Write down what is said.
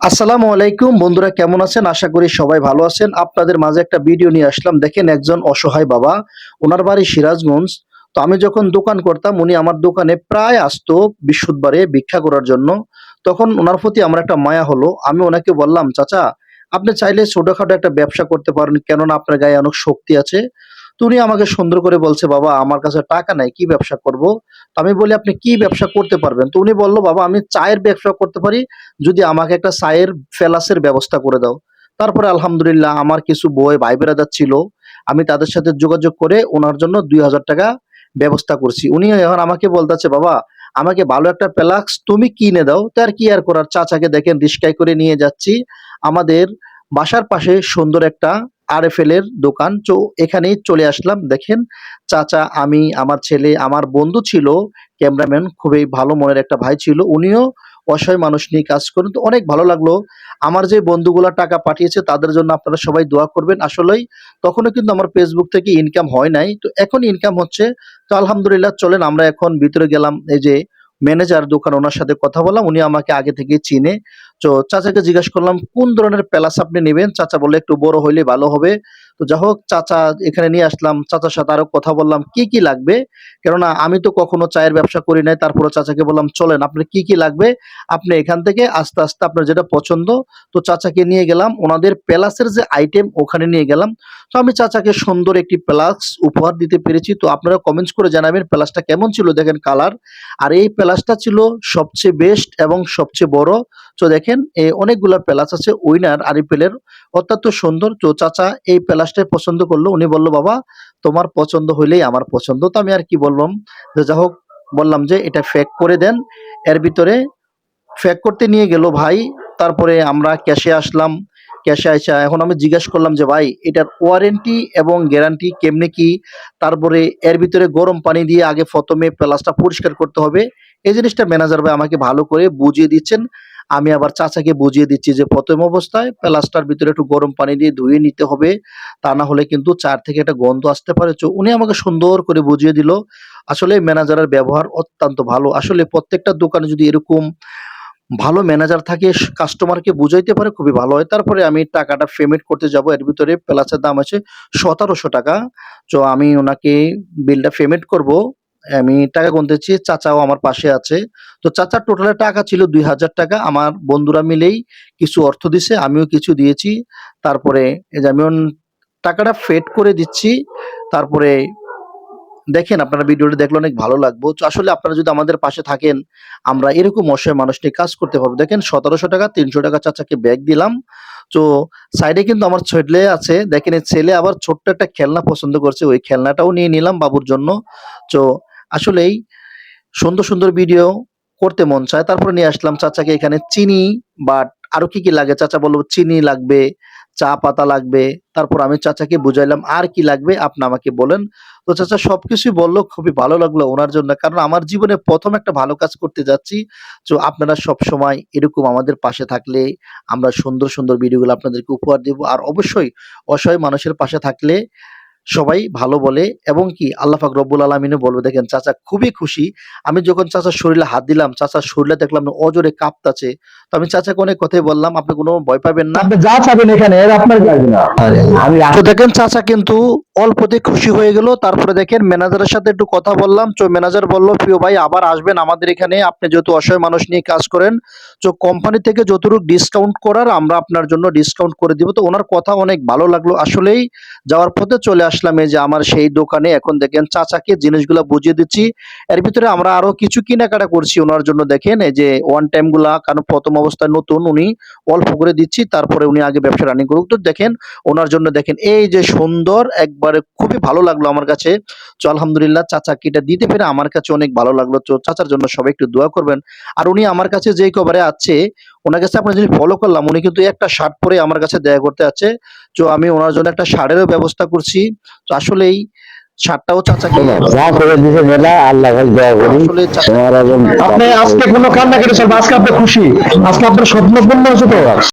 আসসালামু আলাইকুম, বন্ধুরা কেমন আছেন? আশা করি সবাই ভালো আছেন। আপনাদের মাঝে একটা ভিডিও নিয়ে আসলাম। দেখেন একজন অসহায় বাবা, ওনার বাড়ি সিরাজগঞ্জ। তো আমি যখন দোকান করতাম, উনি আমার দোকানে প্রায় আসতো বৃহস্পতিবারে ভিক্ষা করার জন্য। তখন ওনার প্রতি আমার একটা মায়া হলো। আমি ওনাকে বললাম, চাচা, আপনি চাইলে ছোটখাটো একটা ব্যবসা করতে পারেন। কেননা আপনার গায়ে অনেক শক্তি আছে। তো উনি আমাকে সুন্দর করে বলছে, বাবা, আমার কাছে টাকা নাই, কি ব্যবসা করব? তো আমি বলি, আপনি কি ব্যবসা করতে পারবেন? তো উনি বলল, বাবা, আমি চায়ের ব্যবসা করতে পারি, যদি আমাকে একটা চায়ের ফেলাসের ব্যবস্থা করে দাও। তারপরে আলহামদুলিল্লাহ আমার কিছু বই, ভাই বেড়াদার ছিল, আমি তাদের সাথে যোগাযোগ করে ওনার জন্য দুই হাজার টাকা ব্যবস্থা করছি। উনি এখন আমাকে বলতেছে, বাবা, আমাকে ভালো একটা প্যালাক্স তুমি কিনে দাও। তার কি আর করার? চাচাকে দেখেন, রিস্কায় করে নিয়ে যাচ্ছি। আমাদের বাসার পাশে সুন্দর একটা আরএফএল এর দোকান। তো এখানেই চলে আসলাম। দেখেন, চাচা, আমি, আমার ছেলে, আমার বন্ধু ছিল ক্যামেরাম্যান, খুবই ভালো মনের একটা ভাই ছিল। উনিও অসহায় মানুষ নিয়ে কাজ করেন। তো অনেক ভালো লাগল। আমার যে বন্ধুগুলা টাকা পাঠিয়েছে, তাদের জন্য আপনারা সবাই দোয়া করবেন। আসলেই তখনও কিন্তু আমার ফেসবুক থেকে ইনকাম হয় নাই। তো এখন ইনকাম হচ্ছে। তো আলহামদুলিল্লাহ, চলেন, আমরা এখন ভিতরে গেলাম। এই যে ম্যানেজার দোকান, ওনার সাথে কথা বললাম। উনি আমাকে আগে থেকে চিনে। তো চাচাকে জিজ্ঞেস করলাম, কোন ধরনের প্যালাস আপনি নেবেন? চাচা বললে, একটু বড় হইলে ভালো হবে। তো যাই হোক, চাচা এখানে নিয়ে আসলাম। চাচার সাথে আরও কথা বললাম, কি কি লাগবে? কেননা আমি তো কখনো চায়ের ব্যবসা করি নাই। তারপরে চাচাকে বললাম, চলেন, আপনার কি কি লাগবে? আপনি এখান থেকে আস্তে আস্তে আপনার যেটা পছন্দ। তো চাচাকে নিয়ে গেলাম। ওনাদের প্যালাসের যে আইটেম ওখানে নিয়ে গেলাম। তো আমি চাচাকে সুন্দর একটি প্যালাস উপহার দিতে পেরেছি। তো আপনারা কমেন্টস করে জানাবেন প্যালাসটা কেমন ছিল, দেখেন কালার আর এই প্যালাসটা ছিল সবচেয়ে বেস্ট এবং সবচেয়ে বড়। তো দেখেন এই অনেকগুলা প্যালাস আছে, উইনার আরিপেলের অত্যন্ত সুন্দর। তো চাচা, এই প্যালাসটাই পছন্দ করল। উনি বলল, বাবা, তোমার পছন্দ হইলেই আমার পছন্দ। তো আমি আর কি বললাম যে যা হোক, বললাম যে এটা ফেক করে দেন। এর ভিতরে ফেক করতে নিয়ে গেল ভাই। তারপরে আমরা ক্যাশে আসলাম। ক্যাশে আইসা এখন আমি জিজ্ঞেস করলাম যে, ভাই, এটার ওয়ারেন্টি এবং গ্যারান্টি কেমনে কি? তারপরে এর ভিতরে গরম পানি দিয়ে আগে প্রথমে প্লাসটা পরিষ্কার করতে হবে। এই জিনিসটা ম্যানেজার ভাই আমাকে ভালো করে বুঝিয়ে দিচ্ছেন। আমি আবার চাচাকে বুঝিয়ে দিচ্ছি যে প্রথম অবস্থায় প্লাস্টার ভিতরে একটু গরম পানি দিয়ে ধুয়ে নিতে হবে, তা না হলে কিন্তু চার থেকে একটা গন্ধ আসতে পারে। তো উনি আমাকে সুন্দর করে বুঝিয়ে দিল, আসলে ম্যানেজারের ব্যবহার অত্যন্ত ভালো। আসলে প্রত্যেকটা দোকানে যদি এরকম ভালো ম্যানেজার থাকে, কাস্টমারকে বুঝাইতে পারে, খুবই ভালো হয়। তারপরে আমি টাকাটা পেমেন্ট করতে যাব, এর ভিতরে প্লাসের দাম আছে সতেরোশো টাকা। তো আমি ওনাকে বিলটা পেমেন্ট করব। আমি টাকা গুনতেছি, চাচাও আমার পাশে আছে। তো চাচার টোটালে টাকা ছিল দুই হাজার টাকা। আমার বন্ধুরা মিলেই কিছু অর্থ দিছে, আমিও কিছু দিয়েছি। তারপরে আমি টাকাটা ফেড করে দিচ্ছি। তারপরে দেখেন, আপনারা ভিডিওটা দেখলে অনেক ভালো লাগবো। আসলে আপনারা যদি আমাদের পাশে থাকেন, আমরা এরকম অসহায় মানুষ নিয়ে কাজ করতে পারব। দেখেন, সতেরোশো টাকা, তিনশো টাকা চাচাকে ব্যাগ দিলাম। তো সাইডে কিন্তু আমার ছেলে আছে। দেখেন ছেলে আবার ছোট্ট একটা খেলনা পছন্দ করছে। ওই খেলনাটাও নিয়ে নিলাম বাবুর জন্য। তো আসলেই সুন্দর সুন্দর ভিডিও করতে মন চায়। তারপরে নিয়ে আসলাম চাচাকে এখানে চিনি বা আরও কি কি লাগে? চাচা বলল, চিনি লাগবে, চা পাতা লাগবে। তারপর আমি চাচাকে বুঝাইলাম, আর কি লাগবে? আপনি আমাকে বলেন। তো চাচা সবকিছুই বলল, খুবই ভালো লাগল ওনার জন্য, কারণ আমার জীবনে প্রথম একটা ভালো কাজ করতে যাচ্ছি। তো আপনারা সব সময় এরকম আমাদের পাশে থাকলে, আমরা সুন্দর সুন্দর ভিডিওগুলো আপনাদেরকে উপহার দেব। আর অবশ্যই অসহায় মানুষের পাশে থাকলে সবাই ভালো বলে এবং কি আল্লাহ পাক রব্বুল আলমিনও বলবে দেখেন চাচা খুবই খুশি। আমি যখন চাচার শরীরে হাত দিলাম চাচার শরীরে দেখলাম অজরে কাঁপতাছে। তো আমি চাচাকে অনেক কথাই বললাম আপনি কোনো ভয় পাবেন না। আপনি যা চাবেন এখানে আপনার আমি তো দেখেন চাচা কিন্তু অল্পতে খুশি হয়ে গেল তারপরে দেখেন ম্যানেজারের সাথে একটু কথা বললাম। তো ম্যানেজার বলল প্রিয় ভাই আবার আসবেন আমাদের এখানে। আপনি যেহেতু অসহায় মানুষ নিয়ে কাজ করেন তো কোম্পানি থেকে যতটুকু ডিসকাউন্ট করার আমরা আপনার জন্য ডিসকাউন্ট করে দিব। তো ওনার কথা অনেক ভালো লাগল। আসলেই যাওয়ার পথে চলে আসলাম এই যে আমার সেই দোকানে। এখন দেখেন চাচাকে জিনিসগুলো বুঝিয়ে দিচ্ছি। এর ভিতরে আমরা আরও কিছু কেনাকাটা করছি ওনার জন্য দেখেন। এই যে ওয়ান টাইমগুলা, কারণ প্রথম অবস্থায় নতুন উনি অল্প করে দিচ্ছি, তারপরে উনি আগে ব্যবসা রানিং করুক। তো দেখেন, ওনার জন্য দেখেন, এই যে সুন্দর, একবারে খুবই ভালো লাগল আমার কাছে। তো আলহামদুলিল্লাহ চাচা এটা দিতে পেরে আমার কাছে অনেক ভালো লাগল। তো চাচার জন্য সবাই একটু দোয়া করবেন। আর উনি আমার কাছে যেই কবারে আছে ওনার কাছে আপনার যদি ফলো করলাম উনি কিন্তু একটা শার্ট পরে আমার কাছে দেয়া করতে আছে। তো আমি ওনার জন্য একটা শার্টেরও ব্যবস্থা করছি। তো আসলেই শার্টটাও চাচাকে যা করে দিছে মেলা আল্লাহ ভাই দয়া করি আসলে তোমার আপনি আজকে কোনো কান্না কেটেছেন আজকে আপনি খুশি। আজকে আপনার স্বপ্ন পূর্ণ হয়েছে তো।